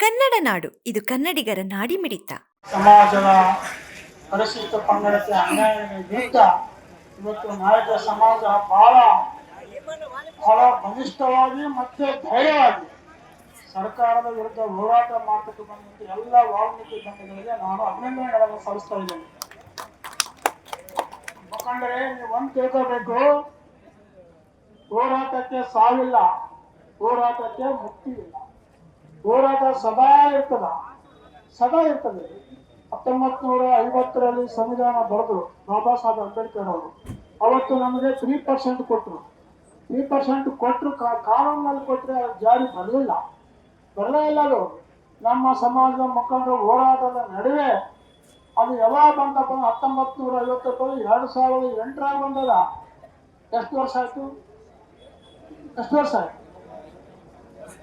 ಕನ್ನಡ ನಾಡು. ಇದು ಕನ್ನಡಿಗರ ನಾಡಿ ಮಿಡಿತ ಸಮಾಜದ ಪರಿಶಿಷ್ಟ ಪಂಗಡಕ್ಕೆ ಅನ್ಯಾಯದ ವಿರುದ್ಧ ಇವತ್ತು ನಾಯಕ ಸಮಾಜ ಬಹಳ ಬಹಳ ಬಲಿಷ್ಠವಾಗಿ ಮತ್ತೆ ಧೈರ್ಯವಾಗಿ ಸರ್ಕಾರದ ವಿರುದ್ಧ ಹೋರಾಟ ಮಾಡಬೇಕು ಬಂದಂತ ಎಲ್ಲ ವಾಲ್ಮೀಕಿ ಬಂಧುಗಳಿಗೆ ನಾನು ಅಭಿನಂದನೆಗಳನ್ನು ಸಲ್ಲಿಸ್ತಾ ಇದ್ದೇನೆ. ಮುಖಂಡರೇ, ನೀವು ಒಂದು ತಿಳ್ಕೋಬೇಕು. ಹೋರಾಟಕ್ಕೆ ಸಾವಿಲ್ಲ. ಹೋರಾಟಕ್ಕೆ ಮುಕ್ತಿ ಇಲ್ಲ. ಹೋರಾಟ ಸದಾ ಇರ್ತದ ಸದಾ ಇರ್ತದೆ. ಹತ್ತೊಂಬತ್ ನೂರ ಐವತ್ತರಲ್ಲಿ ಸಂವಿಧಾನ ಬರೆದ್ರು ಬಾಬಾ ಸಾಹೇಬ್ ಅಂಬೇಡ್ಕರ್ ಅವರು, ಅವತ್ತು ನಮಗೆ ತ್ರೀ ಪರ್ಸೆಂಟ್ ಕೊಟ್ಟರು ತ್ರೀ ಪರ್ಸೆಂಟ್ ಕೊಟ್ಟರು ಕಾನೂನಲ್ಲಿ ಕೊಟ್ಟರೆ ಜಾರಿ ಬರಲಿಲ್ಲ. ಬರಲೇ ಇಲ್ಲ ಅದು. ನಮ್ಮ ಸಮಾಜದ ಮುಖಂಡರು ಹೋರಾಟದ ನಡುವೆ ಅದು ಯಾವಾಗ ಬಂದಪ್ಪ ಅಂದ್ರೆ ಹತ್ತೊಂಬತ್ತು ನೂರ ಐವತ್ತೊಂಬತ್ತು ಎರಡು ಸಾವಿರದ ಎಂಟರಾಗ ಬಂದದ. ಎಷ್ಟು ವರ್ಷ ಆಯಿತು? ಎಷ್ಟು ವರ್ಷ ಆಯ್ತು?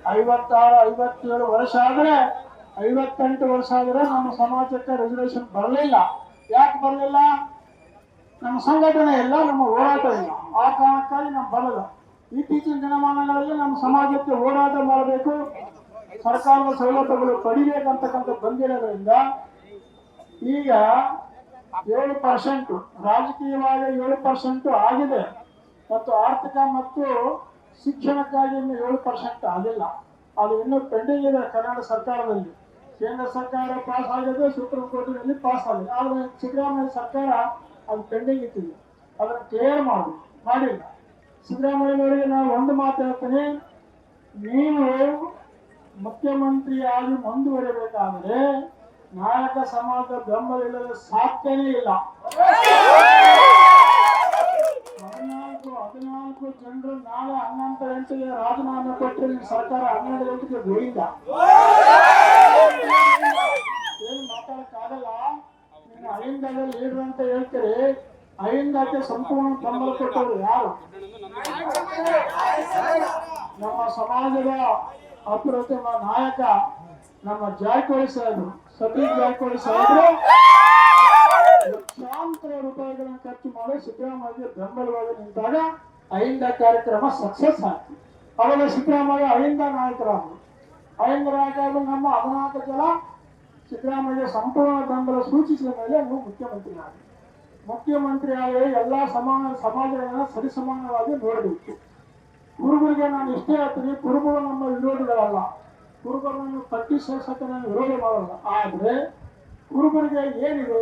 ಐವತ್ತಾರು, ಐವತ್ತೇಳು ವರ್ಷ ಆದರೆ, ಐವತ್ತೆಂಟು ವರ್ಷ ಆದರೆ ನಮ್ಮ ಸಮಾಜಕ್ಕೆ ರೆಸಲ್ಯೂಷನ್ ಬರಲಿಲ್ಲ. ಯಾಕೆ ಬರಲಿಲ್ಲ? ನಮ್ಮ ಸಂಘಟನೆ ಇಲ್ಲ ನಮ್ಮ ಹೋರಾಟ ಇಲ್ಲ. ಆ ಕಾರಣಕ್ಕಾಗಿ ನಾವು ಬರಲ್ಲ. ಇತ್ತೀಚಿನ ದಿನಮಾನಗಳಲ್ಲಿ ನಮ್ಮ ಸಮಾಜಕ್ಕೆ ಹೋರಾಟ ಮಾಡಬೇಕು. ಸರ್ಕಾರದ ಸೌಲಭ್ಯಗಳು ಪಡಿಬೇಕಂತಕ್ಕಂಥ ಬಂದಿರೋದ್ರಿಂದ ಈಗ ಏಳು ಪರ್ಸೆಂಟು ರಾಜಕೀಯವಾಗಿ ಏಳು ಪರ್ಸೆಂಟು ಆಗಿದೆ. ಮತ್ತು ಆರ್ಥಿಕ ಮತ್ತು ಶಿಕ್ಷಣಕ್ಕಾಗಿ ಇನ್ನು ಏಳು ಪರ್ಸೆಂಟ್ ಆಗಿಲ್ಲ. ಅದು ಇನ್ನೂ ಪೆಂಡಿಂಗ್ ಇದೆ ಕರ್ನಾಟಕ ಸರ್ಕಾರದಲ್ಲಿ. ಕೇಂದ್ರ ಸರ್ಕಾರ ಪಾಸ್ ಆಗಿದೆ ಸುಪ್ರೀಂ ಕೋರ್ಟಿನಲ್ಲಿ ಪಾಸ್ ಆಗಿದೆ. ಆದರೆ ಸಿದ್ದರಾಮಯ್ಯ ಸರ್ಕಾರ ಅದು ಪೆಂಡಿಂಗ್ ಇಟ್ಟಿದೆ. ಅದನ್ನು ಕ್ಲಿಯರ್ ಮಾಡಿ. ಮಾಡಿಲ್ಲ. ಸಿದ್ದರಾಮಯ್ಯನವರಿಗೆ ನಾವು ಒಂದು ಮಾತು ಹೇಳ್ತೀನಿ. ನೀವು ಮುಖ್ಯಮಂತ್ರಿಯಾಗಿ ಮುಂದುವರಿಬೇಕಾದ್ರೆ ನಾಯಕ ಸಮಾಜದ ಬೆಂಬಲ ಇಲ್ಲದೆ ಸಾಧ್ಯನೇ ಇಲ್ಲ. ಹದಿನಾಲ್ಕು ಜನರು ನಾಳೆ ಹನ್ನೊಂದು ಗಂಟೆಗೆ ರಾಜೀನಾಮೆ ಕೊಟ್ಟರೆ ನಿಮ್ಮ ಸರ್ಕಾರ ಹನ್ನೆರಡು ಗಂಟೆಗೆ ಗೋಯಿಂದ ಏನು ಮಾತಾಡಕ್ಕಾಗಲ್ಲ? ನಿಮ್ಮ ಅಹಿಂದದ ಲೀಡರ್ ಅಂತ ಹೇಳ್ತೀರಿ. ಅಹಿಂದಕ್ಕೆ ಸಂಪೂರ್ಣ ಬೆಂಬಲ ಕೊಟ್ಟವರು ಯಾರು? ನಮ್ಮ ಸಮಾಜದ ಅಪ್ರತಿಮ ನಾಯಕ, ನಮ್ಮ ಜಾರಕಿಹೊಳಿ ಸಾಹೇಬರು, ಸತೀಶ್ ಜಾರಕಿಹೊಳಿ ಸಾಹೇಬರು. ಲಕ್ಷಾಂತರ ರೂಪಾಯಿಗಳನ್ನು ಖರ್ಚು ಮಾಡಿ ಸಿದ್ದರಾಮಯ್ಯ ಬೆಂಬಲವಾಗಿ ನಿಂತಾಗ ಅಹಿಂದ ಕಾರ್ಯಕ್ರಮ ಸಕ್ಸಸ್ ಆಯ್ತು. ಅವಾಗ ಸಿದ್ದರಾಮಯ್ಯ ಅಹಿಂದ ನಾಯಕರಾದರು. ಅಹಿಂದ ನಾಯಕರು ನಮ್ಮ ಹದಿನಾಲ್ಕು ಜನ ಸಿದ್ದರಾಮಯ್ಯ ಸಂಪೂರ್ಣ ಬೆಂಬಲ ಸೂಚಿಸಿದ ಮೇಲೆ ನೀವು ಮುಖ್ಯಮಂತ್ರಿ ಆಗಿ ಮುಖ್ಯಮಂತ್ರಿ ಎಲ್ಲ ಸಮಾನ ಸಮಾಜಗಳನ್ನ ಸರಿಸಮಾನವಾಗಿ ನೋಡಬೇಕು. ಕುರುಬರಿಗೆ ನಾನು ಇಷ್ಟೇ ಹೇಳ್ತೀನಿ, ಕುರುಬರು ನಮ್ಮ ವಿರೋಧಿಗಳಲ್ಲ. ಕುರುಬರನ್ನು ಪಟ್ಟಿ ಸೇರ್ಸಕ್ಕೆ ನಾನು ವಿರೋಧ ಮಾಡಲ್ಲ. ಆದರೆ ಕುರುಬರಿಗೆ ಏನಿದೆ?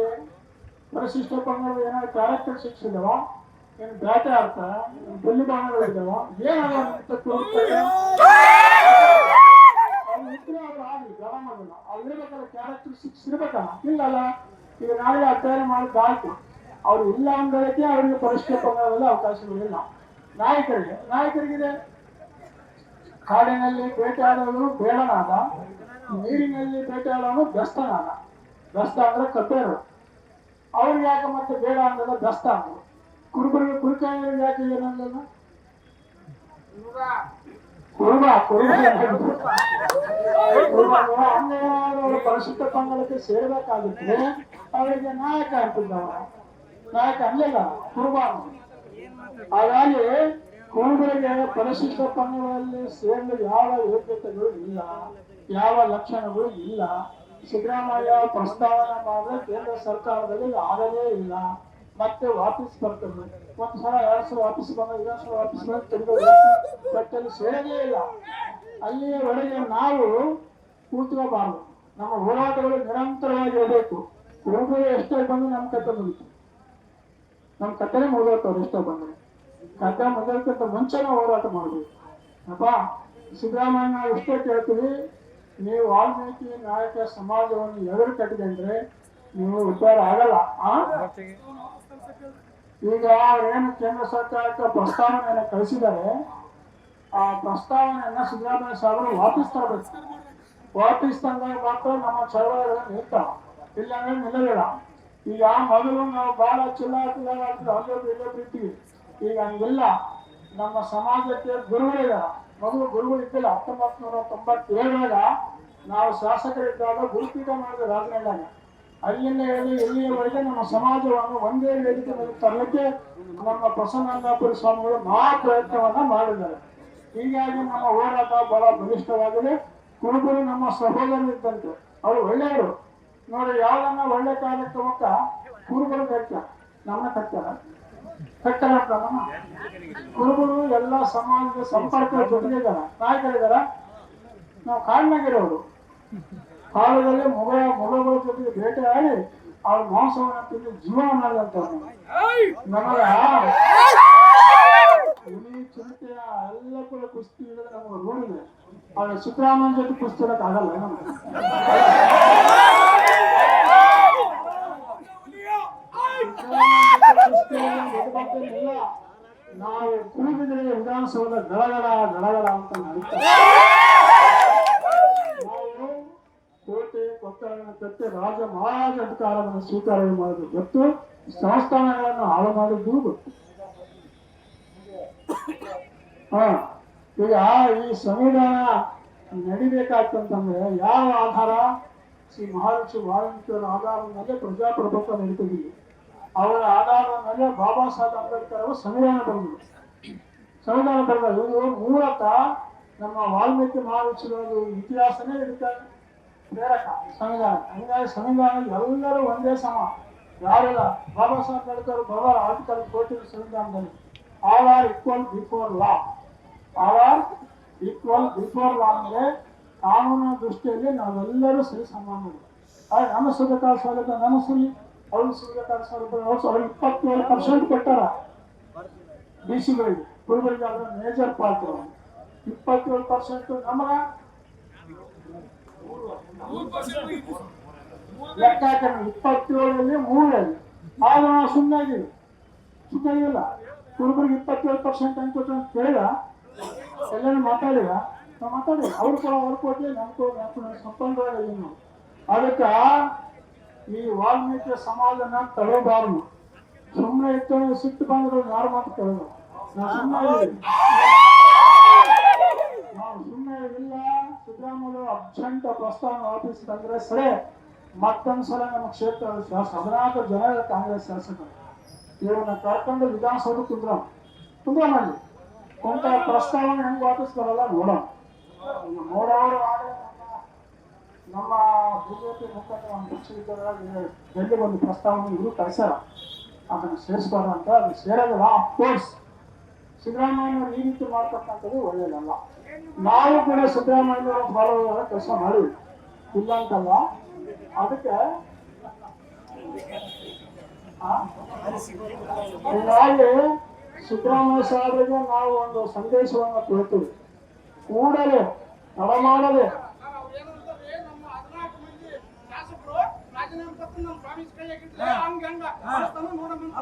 ಪರಿಶಿಷ್ಟ ಪಂಗಡ ಏನಾದ್ರು ಕ್ಯಾರೆಕ್ಟರ್ ಶಿಕ್ಸ್ ಇದಾವ ಏನು ಬೇಟೆ ಆಡ್ತ ಬಲ್ಲಿ ಬಾಣಗಳು ಇದಾವ ಅವ್ರು ಇದ್ರೆ ಅವ್ರು ಆಗಲಿ ಗಮನವಿಲ್ಲ ಅಲ್ಲಿರ್ಬೇಕಲ್ಲ ಇರ್ಬೇಕಲ್ಲ ಇಲ್ಲಲ್ಲ. ಈಗ ನಾಳೆ ಅಧ್ಯಯನ ಮಾಡಿದ್ದು ಆಯ್ತು. ಅವ್ರು ಇಲ್ಲ ಅಂದಕ್ಕೆ ಅವರಿಗೆ ಪರಿಷ್ಠ ಪಂಗಡದಲ್ಲಿ ಅವಕಾಶಗಳಿಲ್ಲ ನಾಯಕರಿಗೆ ನಾಯಕರಿಗಿದೆ. ಕಾಡಿನಲ್ಲಿ ಬೇಟೆಯಾಡೋದು ಬೇಡನಾದ ನೀರಿನಲ್ಲಿ ಬೇಟೆಯಾಡೋನು ಬೆಸ್ತನಾದ ಬೆಸ್ತ ಅಂದ್ರೆ ಕಪ್ಪೇರು ಅವ್ರಿಗೆ ಯಾಕೆ ಮತ್ತೆ ಬೇಡ ಅಂದ್ರೆ ದಸ್ತ ಅಂದ್ರು ಕುರುಬರಿಗೆ ಕುರುಕಾಯಿಗಳಿಗೆ ಯಾಕೆ ಏನಂದ್ರೆ ಕುರುಬ ಕುರುಬ. ಪರಿಶುದ್ಧ ಪಂಗಡಕ್ಕೆ ಸೇರ್ಬೇಕಾಗುತ್ತೆ ಅವರಿಗೆ ನಾಯಕ ಅಂತಿದ್ದವ ನಾಯಕ ಅಲ್ಲಿಲ್ಲ ಕುರುಬ. ಹಾಗಾಗಿ ಕುರುಬರಿಗೆ ಪರಿಶುದ್ಧ ಪಂಗಡದಲ್ಲಿ ಸೇರಲು ಯಾವ ಯೋಗ್ಯತೆಗಳು ಇಲ್ಲ ಯಾವ ಲಕ್ಷಣಗಳು ಇಲ್ಲ. ಸಿದ್ದರಾಮಯ್ಯ ಪ್ರಸ್ತಾವನೆ ಮಾಡಿದ್ರೆ ಕೇಂದ್ರ ಸರ್ಕಾರದಲ್ಲಿ ಆಗದೇ ಇಲ್ಲ. ಮತ್ತೆ ವಾಪಸ್ ಬರ್ತದೆ. ಒಂದು ಸಲ ಎರಡು ಸಲ ವಾಪಸ್ ಬಂದ ಇನ್ನೊಂದು ಸಲ ವಾಪಸ್ ಬಂದ ತೆಗೆದು ಬಟ್ಟಲ್ಲಿ ಸೇರದೇ ಇಲ್ಲ. ಅಲ್ಲಿಯವರೆಗೆ ನಾವು ಕೂತ್ಕೋಬಾರ್ದು. ನಮ್ಮ ಹೋರಾಟಗಳು ನಿರಂತರವಾಗಿ ಇರಬೇಕು. ಕುರುಬರು ಎಷ್ಟೇ ಬಂದು ನಮ್ಮ ಕತೆ ಮುಗಿತು. ನಮ್ಮ ಕಥೆನೇ ಮುಗಿದೋಗ್ತವ್ರು ಎಷ್ಟೋ ಬಂದ್ರೆ. ಕತೆ ಮುಗಿದಕ್ಕಿಂತ ಮುಂಚೆನೇ ಹೋರಾಟ ಮಾಡಬೇಕು. ಅಪ್ಪ, ಸಿದ್ದರಾಮಯ್ಯ, ನಾವು ಎಷ್ಟೇ ಕೇಳ್ತೀವಿ. ನೀವು ವಾಲ್ಮೀಕಿ ನಾಯಕ ಸಮಾಜವನ್ನು ಎದುರು ಕಟ್ಟಿದ್ರೆ ನೀವು ಉದ್ಧಾರ ಆಗಲ್ಲ ಈಗ ಏನು ಕೇಂದ್ರ ಸರ್ಕಾರಕ್ಕೆ ಪ್ರಸ್ತಾವನೆಯನ್ನು ಕಳಿಸಿದ್ದಾರೆ, ಆ ಪ್ರಸ್ತಾವನೆಯನ್ನ ಸಿದ್ದರಾಮಯ್ಯ ಸಾಹೇಬರು ವಾಪಸ್ ತರಬೇಕು. ವಾಪಸ್ ತಂದಾಗ ಮಾತ್ರ ನಮ್ಮ ಚಳವಳಿಗಳು ನಿಲ್ತಾವ ಇಲ್ಲಾಂದ್ರೆ ನಿಲ್ಲಲಿಲ್ಲ ಈಗ ಮೊದಲು ನಾವು ಬಹಳ ಚಿಲ್ಲ ಅಲ್ಲೊಬ್ರು ಇಲ್ಲೊಬ್ರು ಇರ್ತೀವಿ ಈಗ ಹಂಗಿಲ್ಲ. ನಮ್ಮ ಸಮಾಜಕ್ಕೆ ಗುರುಗಳಿದಾರ ಮೊದಲು ಗುರುಗಳು ಇದ್ದಿಲ್ಲ ಹತ್ತೊಂಬತ್ತು ನೂರ ತೊಂಬತ್ತೇಳರಾಗ ನಾವು ಶಾಸಕರಿದ್ದಾಗ ಗುರುಪೀಠ ಮಾಡಿದ ರಾಜನಹಳ್ಳಿಯಾಗ ಅಲ್ಲಿಂದ ಹೇಳಿ ಇಲ್ಲಿಯವರೆಗೆ ನಮ್ಮ ಸಮಾಜವನ್ನು ಒಂದೇ ವೇದಿಕೆ ಮೇಲೆ ತರಲಿಕ್ಕೆ ನಮ್ಮ ಪ್ರಸನ್ನಪುರ ಸ್ವಾಮಿಗಳು ಮಹಾ ಪ್ರಯತ್ನವನ್ನ ಮಾಡಿದ್ದಾರೆ. ಹೀಗಾಗಿ ನಮ್ಮ ಹೋರಾಟ ಬಹಳ ಬಲಿಷ್ಠವಾಗಿದೆ. ಕುರುಬರು ನಮ್ಮ ಸಹೋದರರು ಅವರು ಒಳ್ಳೆಯವರು. ನೋಡಿ, ಯಾವ್ದನ್ನ ಒಳ್ಳೆ ಕಾರ್ಯಕ್ರಮಕ್ಕ ಕುರುಬರು ಕಟ್ಟ ನಮ್ಮ ಕಟ್ಟಾರ ಕಟ್ಟಾರ ಕ್ರಮ ಗುರುಗಳು ಎಲ್ಲ ಸಮಾಜದ ಸಂಪರ್ಕ ಜೊತೆಗಿದ್ದಾರ ನಾಯಕರಿದ್ದಾರ ನಾವು ಕಾಡಿನಾಗಿರೋರು ಕಾಲದಲ್ಲಿ ಮೊಗ ಮೊಗಗಳ ಜೊತೆಗೆ ಭೇಟಿ ಆಗಿ ಅವ್ರ ಮಾಂಸವನ್ನ ತಿಂದು ಜೀವನ ಚಿರತೆಯ ಎಲ್ಲ ಕೂಡ ಕುಸ್ತಿ ಹಿಡಿದ್ರೆ ನಮಗೆ ನೋಡಿದೆ ಅವ್ರ ಸಿದ್ದರಾಮಯ್ಯ ಜೊತೆ ಕುಸ್ತಿ ಆಗಲ್ಲ ನಮ್ಗೆ ಸಿದ್ದರಾಮಯ್ಯ ಜೊತೆ ಕುಸ್ತಿ ಹಿಡಿಯೋದು ದೊಡ್ಡ ಮಾತೇನಿಲ್ಲ. ನಾವು ಕೂಗಿದ್ರೆ ವಿಧಾನಸೌಧ ಗಡಗಡ ಗಡಗಡ ಅಂತ ನಡೀತಾರೆ ನಾವು ಕೋಟೆ ಕೊತ್ತಳಗಳನ್ನು ಕಟ್ಟಿ ರಾಜ ಮಹಾರಾಜ ಅಧಿಕಾರವನ್ನು ಸ್ವೀಕಾರ ಮಾಡೋದು ಗೊತ್ತು. ಸಂಸ್ಥಾನಗಳನ್ನು ಹಾಳು ಮಾಡಿದ್ದು ಗೊತ್ತು. ಹಾ, ಈಗ ಈ ಸಂವಿಧಾನ ನಡಿಬೇಕಾಗ್ತಂತಂದ್ರೆ ಯಾವ ಆಧಾರ? ಶ್ರೀ ಮಹಾಲಕ್ಷ್ಮಿ ವಾಲ್ಮೀಕಿಯವರ ಆಧಾರದ ಮೇಲೆ ಪ್ರಜಾಪ್ರಭುತ್ವ ನಡೀತಿದ್ದೀವಿ ಅವರ ಆಧಾರದ ಮೇಲೆ ಬಾಬಾ ಸಾಹೇಬ್ ಅಂಬೇಡ್ಕರ್ ಅವರು ಸಂವಿಧಾನ ಬರೆದರು. ಸಂವಿಧಾನ ಬರೆದ ಇವರು ಮೂಲತಃ ನಮ್ಮ ವಾಲ್ಮೀಕಿ ಮಹಾರಾಜರು ಇತಿಹಾಸನೇ ಇರ್ತಾರೆ ಪ್ರೇರಕ ಸಂವಿಧಾನ. ಹಂಗಾಗಿ ಸಂವಿಧಾನ ಎಲ್ಲರೂ ಒಂದೇ ಸಮ. ಯಾರಿಲ್ಲ ಬಾಬಾ ಸಾಹೇಬ್ ಅಂಬೇಡ್ಕರ್ ಬರುವ ಆರ್ಟಿಕಲ್ ಕೋಟಿ ಸಂವಿಧಾನದಲ್ಲಿ. All are equal before law. All are equal before law ಅಂದರೆ ಕಾನೂನಿನ ದೃಷ್ಟಿಯಲ್ಲಿ ನಾವೆಲ್ಲರೂ ಸರಿ ಸಮಾನರು. ನಮ್ಮ ಸಿಗಬೇಕಾದ ಸ್ವಾಗತ ನಮ್ಮ ಸಿಗಿ ಸಿಗಬೇಕಾದ ಸೌಲಭ್ಯ ಅವ್ರು ಸಾವಿರ ಇಪ್ಪತ್ತೇಳು ಪರ್ಸೆಂಟ್ ಕೊಟ್ಟಾರ. ಡಿ ಸಿಗಳಿಗೆ ಕುರುಬರಿಗೆ ಅದರ ಮೇಜರ್ ಪಾತ್ರ ಇಪ್ಪತ್ತೇಳು ಪರ್ಸೆಂಟ್ ನಮಗ ಲೆಕ್ಕ ಇಪ್ಪತ್ತೇಳಲ್ಲಿ ಮೂರಲ್ಲಿ ಆಗ ನಾವು ಸುಮ್ಮನೆ ಇದೀವಿ. ಸುಮ್ಮನೆ ಇಲ್ಲ ಕುರುಬರಿಗೆ ಇಪ್ಪತ್ತೇಳು ಪರ್ಸೆಂಟ್ ಅಂತ ಕೇಳಿದ? ಎಲ್ಲರೂ ಮಾತಾಡಿದ? ನಾವು ಮಾತಾಡಿಲ್ಲ. ಅವ್ರು ಕೂಡ ಅವ್ರು ಕೊಟ್ಲಿ ನಮ್ಗೆ ಸಂಪನ್ಮೂಲ ಅದಕ್ಕೆ ಈ ವಾಲ್ಮೀಕಿ ಸಮಾಜನ ತಡೆಯಬಾರದು ಸುಮ್ಮನೆ ಇತ್ತು ಸಿಟ್ಟು ಬಂದ್ರೆ ಯಾರು ಮಾತು ಕೇಳೋದು? ನಾವು ಸುಮ್ಮನೆ ನಾವು ಸುಮ್ಮನೆ ಇಲ್ಲ. ಸಿದ್ದರಾಮಯ್ಯ ಅರ್ಜೆಂಟ್ ಪ್ರಸ್ತಾವ ಆಫೀಸ್ ತಂದ್ರೆ ಸರಿ. ಮತ್ತೊಂದ್ಸಲ ನಮ್ಮ ಕ್ಷೇತ್ರ ಹದಿನಾಲ್ಕು ಜನ ಕಾಂಗ್ರೆಸ್ ಶಾಸಕರು. ಇವ್ರನ್ನ ಕರ್ಕೊಂಡು ವಿಧಾನಸೌಧ ಕುಂದ್ರ ಕುಂದ್ರ ಮಾಡಿ ಕುಂತ ಪ್ರಸ್ತಾವನೆ ಹೆಂಗ್ ವಾಪಸ್ ಬರಲ್ಲ ನೋಡೋಣ. ನೋಡೋರು ನಮ್ಮ- ಬಿಜೆಪಿ ಮುಖಂಡ ಒಂದು ಪಕ್ಷ ಡೆಲ್ಲಿ ಒಂದು ಪ್ರಸ್ತಾವನೆ ಇವರು ಕಳಿಸ್ಯಾರ. ಅದನ್ನು ಸೇರಿಸ್ಬಾರ ಅಂತ ಅದು ಸೇರೋದಿಲ್ಲ. ಅಫ್ಕೋರ್ಸ್ ಸಿದ್ದರಾಮಯ್ಯ ಈ ರೀತಿ ಮಾಡ್ತಕ್ಕಂಥದ್ದು ಒಳ್ಳೆಯದಲ್ಲ ನಾವು ಕೂಡ ಸಿದ್ದರಾಮಯ್ಯ ಬರೋದರ ಕೆಲಸ ಮಾಡಿ ಇಲ್ಲ ಅಂತಲ್ಲ, ಅದಕ್ಕೆ? ಹೀಗಾಗಿ ಸಿದ್ದರಾಮಯ್ಯ ಸಾಹೇಬರಿಗೆ ನಾವು ಒಂದು ಸಂದೇಶವನ್ನು ಕೊಡ್ತೀವಿ. ಕೂಡಲೇ ತಡ ಪತ್ರ ನಮ್ಮ ಸ್ವಾಮಿ ಕೈಯಾಗಿಟ್ರೆ ಹಂಗ ಹಂಗ ಕಳಿಸ್ತಾನ ನೋಡಮ್ಮ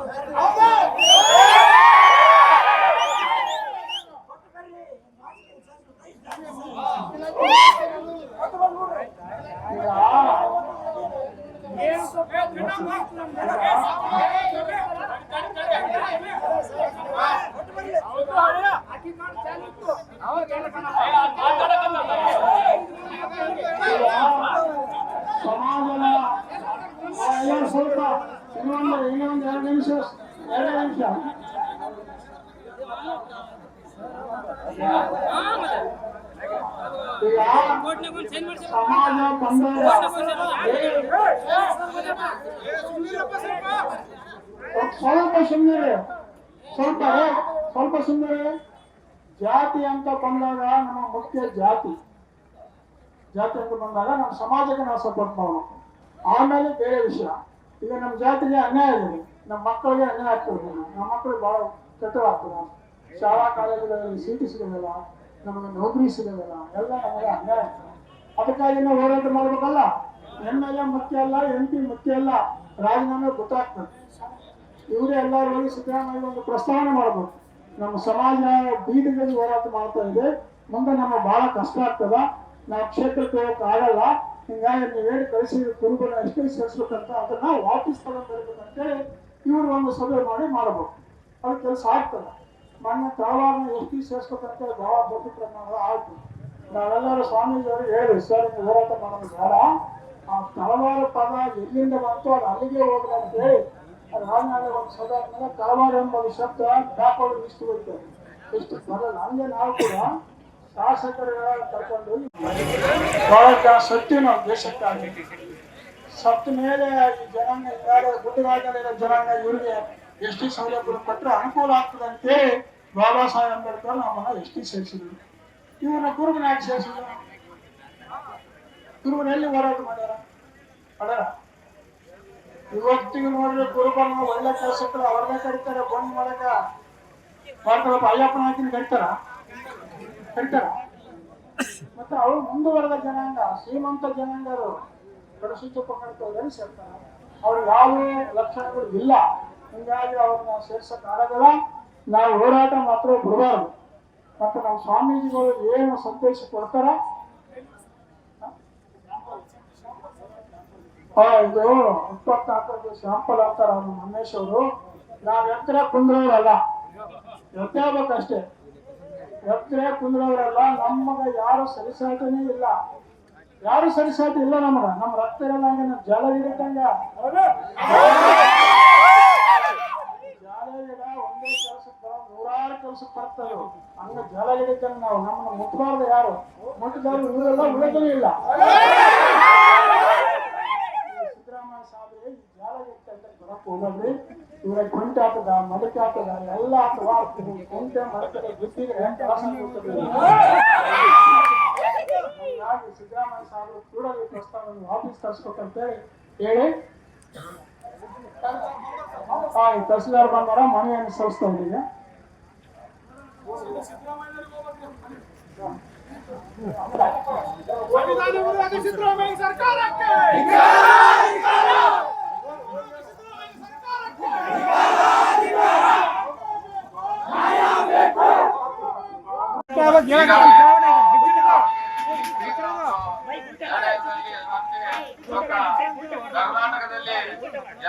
ಇನ್ನೊಂದು ಇನ್ನೊಂದು ಎರಡು ನಿಮಿಷ ಎರಡು ನಿಮಿಷ ಈಗ ಸಮಾಜ ಬಂದಾಗ ಸ್ವಲ್ಪ ಸುಮ್ಮನೆ ಸ್ವಲ್ಪ ಸ್ವಲ್ಪ ಸುಮ್ಮನೆ ಜಾತಿ ಅಂತ ಬಂದಾಗ ನಮ್ಮ ಮುಖ್ಯ ಜಾತಿ ಜಾತಿ ಅಂತ ಬಂದಾಗ ನಮ್ಮ ಸಮಾಜಕ್ಕೆ ನಾವು ಸಪೋರ್ಟ್ ಮಾಡಬೇಕು ಆಮೇಲೆ ಬೇರೆ ವಿಷಯ ಈಗ ನಮ್ಮ ಜಾತಿಗೆ ಅನ್ಯಾಯ ಇದೆ ನಮ್ಮ ಮಕ್ಕಳಿಗೆ ಅನ್ಯಾಯ ಆಗ್ತದೆ ನಮ್ಮ ಮಕ್ಕಳು ಬಹಳ ಕೆಟ್ಟವಾಗ್ತದೆ ಶಾಲಾ ಕಾಲೇಜುಗಳಲ್ಲಿ ಸೀಟು ಸಿಗೋದಿಲ್ಲ, ನಮಗೆ ನೌಕರಿ ಸಿಗೋದಿಲ್ಲ, ಎಲ್ಲ ನಮಗೆ ಅನ್ಯಾಯ ಆಗ್ತದೆ ಅದಕ್ಕಾಗಿ ನಾವು ಹೋರಾಟ ಮಾಡಬೇಕಲ್ಲ? ಎಂ ಎಲ್ ಎ ಮುಖ್ಯ ಅಲ್ಲ, ಎಂ ಪಿ ಮುಖ್ಯ ಅಲ್ಲ, ರಾಜೀನಾಮೆ ಗೊತ್ತಾಗ್ತದೆ. ಇವರೇ ಎಲ್ಲರೂ ಹೋಗಿ ಸಿದ್ದರಾಮಯ್ಯ ಒಂದು ಪ್ರಸ್ತಾವನೆ ಮಾಡಬೇಕು. ನಮ್ಮ ಸಮಾಜ ಬೀದಿಗೆ ಹೋರಾಟ ಮಾಡ್ತಾ ಇದೆ, ಮುಂದೆ ನಮ್ಮ ಬಹಳ ಕಷ್ಟ ಆಗ್ತದ. ನಾವು ಕ್ಷೇತ್ರಕ್ಕೆ ಹೋಗಕ್ಕೆ ಆಗಲ್ಲ. ಹಿಂಗಾಗಿ ನೀವು ಹೇಳಿ ಕಳಿಸಿ ಕುರುಬನ ಅಷ್ಟೇ ಸೇರಿಸ್ಬೇಕಂತ ಅದನ್ನ ವಾಪಸ್ ತಗೊಂಡ್ಬರ್ಬೇಕಂತೇಳಿ ಇವರು ಒಂದು ಸಭೆ ಮಾಡಿ ಮಾಡಬೇಕು. ಅದು ಕೆಲಸ ಆಗ್ತದೆ. ಮೊನ್ನೆ ತಳವಾರನ ಎಷ್ಟು ಸೇರಿಸ್ಬೇಕಂತ ಭಾಳ ಬಹುಪ್ರಮಾಣ ಆಯ್ತು. ನಾವೆಲ್ಲರೂ ಸ್ವಾಮೀಜಿಯವರು ಹೇಳಿ, ಸರ್, ನೀವು ಹೋರಾಟ ಮಾಡೋದು ಬೇಡ. ಆ ತಳವಾರ ಪದ ಎಲ್ಲಿಂದ ಬಂತು ಅದು ಅಲ್ಲಿಗೆ ಹೋಗ್ಲಿ ಅಂತ ಹೇಳಿ ಅದು ಆದ್ಮೇಲೆ ಒಂದು ಆದ್ಮೇಲೆ ತಳವಾರ ಎಂಬ ಶಬ್ದ ದಾಖಲು ಇಷ್ಟು ಹೋಯ್ತು. ಇಷ್ಟು ಬರಲ್ಲ. ಹಂಗೆ ನಾವು ಕೂಡ ಶಾಸಕರುಗಳ ಕರ್ಕೊಂಡು ಭಾರತ ಸತ್ಯ ನಾವು ದೇಶಕ್ಕಾಗಿ. ಸತ್ತ ಮೇಲೆ ಈ ಜನಾಂಗ ಯಾರು ಗುಡ್ಡಗಾಡಲಿರೋ ಜನಾಂಗ ಇವರಿಗೆ ಎಸ್ ಟಿ ಸೌಲಭ್ಯ ಕೊಟ್ಟರೆ ಅನುಕೂಲ ಆಗ್ತದೆ ಬಾಬಾ ಸಾಹೇಬ್ ಅಂಬೇಡ್ಕರ್ ನಮ್ಮನ್ನ ಎಸ್ ಟಿ ಸೇರಿಸಿದ್ರು. ಇವ್ರನ್ನ ಕುರುಬನ ಯಾಕೆ ಸೇರಿಸಿದ್ರು? ಕುರುಬನ ಎಲ್ಲಿ ಹೋರಾಟ ಮಾಡ್ಯಾರ? ಮಾಡ್ಯಾರ ಇವತ್ತಿಗೆ ನೋಡ್ರಿ ಕುರುಬನ ಒಳ್ಳೆ ಕೆಲಸಕ್ಕೆ ಅವ್ರನ್ನೇ ಕರೀತಾರೆ, ಬಂದ್ ಮಾಡಕ ಮಾಡ್ತಾರಪ್ಪ ಅಯ್ಯಪ್ಪನ ಹಾಕಿನ ಕರೀತಾರ? ಕರೀತಾರ ಮತ್ತೆ ಅವ್ರು ಮುಂದುವರೆದ ಜನಾಂಗ, ಶ್ರೀಮಂತ ಜನಾಂಗರು ಪರಿಶುದ್ಧ ಪಂಗಡದವ್ರಲ್ಲಿ ಸೇರ್ತಾರೆ? ಅವ್ರಿಗೆ ಯಾವುದೇ ಲಕ್ಷಣಗಳು ಇಲ್ಲ. ಹಿಂಗಾಗಿ ಅವ್ರನ್ನ ಸೇರ್ಸಕ್ ಆಗೋದಿಲ್ಲ ನಾವು ಹೋರಾಟ ಮಾತ್ರ ಬಿಡಬಾರ್ದು ಮತ್ತೆ ನಮ್ಮ ಸ್ವಾಮೀಜಿಗಳು ಏನು ಸಂದೇಶ ಕೊಡ್ತಾರ? ಇದು ಇಪ್ಪತ್ನಾಲ್ಕು ಶಾಂಪಲ್ ಅಂತಾರ ಅವ್ರು ಮಹೇಶ್ ಅವರು. ನಾವ್ ಎತ್ತರ ಕುಂದ್ರವ್ರಲ್ಲ. ಎತ್ತಬೇಕಷ್ಟೇ ಎತ್ತರ ಕುಂದ್ರವರೆಲ್ಲ ನಮ್ಮಗ ಯಾರು ಸರಿಸಾಟನೇ ಇಲ್ಲ. ಯಾರು ಸರಿಸಾಟ ಇಲ್ಲ ನಮಗ ನಮ್ಮ ರಕ್ತ ಇರಲ್ಲ ಜಲ ಇರತ್ತಂಗ ಜಾಲ ಗಿಡ ಒಂದೇ ಕೆಲಸಕ್ಕೆ ನೂರಾರು ಕೆಲಸಕ್ಕೆ ಹಂಗ ಜಲ ಹಿಡಿತಂಗ ನಾವು. ಮುಟ್ಬಾರ್ದು ಯಾರು? ಇಲ್ಲ. ಸಿದ್ದರಾಮಯ್ಯ ಸಾಹೇಬ್ರೆ, ಈ ಜಾಲ ಹಿಡಿತಂತ ಬರಕ್ ಹೋಗಲ್ರಿ ಇವ್ರ ಕೊಂಟೆ ಆಗ್ತದ ಮಡಕೆ ಆಗ್ತದ ಎಲ್ಲ ಆಗ್ತದ ಕೊಂಟೆ ಮಡಕೆ ಬಿಟ್ಟಿದ್ರೆ ಹೀಗಾಗಿ ಸಿದ್ದರಾಮಯ್ಯ ಸಾಹೇಬರು ಕೂಡ ಈ ಪ್ರಸ್ತಾವನೆ ವಾಪಸ್ ತರಿಸ್ಬೇಕಂತೇಳಿ ಹೇಳಿ. ತಹಸೀಲ್ದಾರ್ ಬಂದಾರ ಮನೆಯನ್ನು ಸಲ್ಲಿಸ್ತಾ ವಿರೋಧಿ ಸಿದ್ದರಾಮಯ್ಯ ಸರ್ಕಾರಕ್ಕೆ. ಕರ್ನಾಟಕದಲ್ಲಿ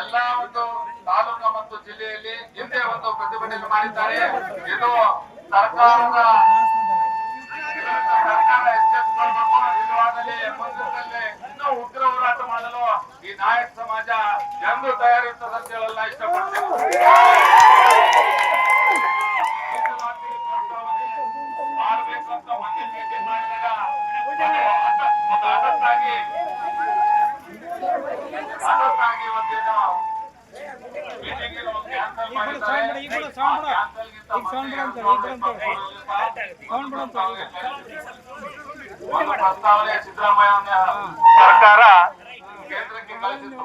ಎಲ್ಲಾ ಒಂದು ತಾಲೂಕು ಮತ್ತು ಜಿಲ್ಲೆಯಲ್ಲಿ ಹಿಂದೆ ಒಂದು ಪ್ರತಿಭಟನೆ ಮಾಡಿದ್ದಾರೆ. ಇದು ಸರ್ಕಾರದ ಸರ್ಕಾರ ಎಚ್ಚೆತ್ತುಕೊಳ್ಬೇಕು ಇಲ್ಲವಾದಲ್ಲಿ ಇನ್ನೂ ಉಗ್ರ ಹೋರಾಟ ಮಾಡಲು ಈ ನಾಯಕ ಸಮಾಜ ಎಂದು ತಯಾರಿರ್ತದೆ ಅಂತ ಹೇಳಲ್ಲ ಇಷ್ಟಪಡ್ತೇನೆ. ಮೀಸಲಾತಿ ಪ್ರಸ್ತಾವನೆ ಮಾಡ್ಬೇಕು ಅಂತ ಮೊನ್ನೆ ಮೀಟಿಂಗ್ ಮಾಡಿದಾಗ ಅದು ಅಟ- ಅದು ಹಠಾತ್ತಾಗಿ ಹಠಾತ್ತಾಗಿ ಒಂದೇನೋ ಮೀಟಿಂಗ್ ಕ್ಯಾನ್ಸಲ್ ಮಾಡಿದ್ದಾರೆ. ಕ್ಯಾನ್ಸಲ್ಗಿಂತ ಪ್ರಸ್ತಾವನೆ ಸಿದ್ದರಾಮಯ್ಯ ಸರ್ಕಾರ ಕೇಂದ್ರಕ್ಕೆ ಕಳಿಸಿತ್ತು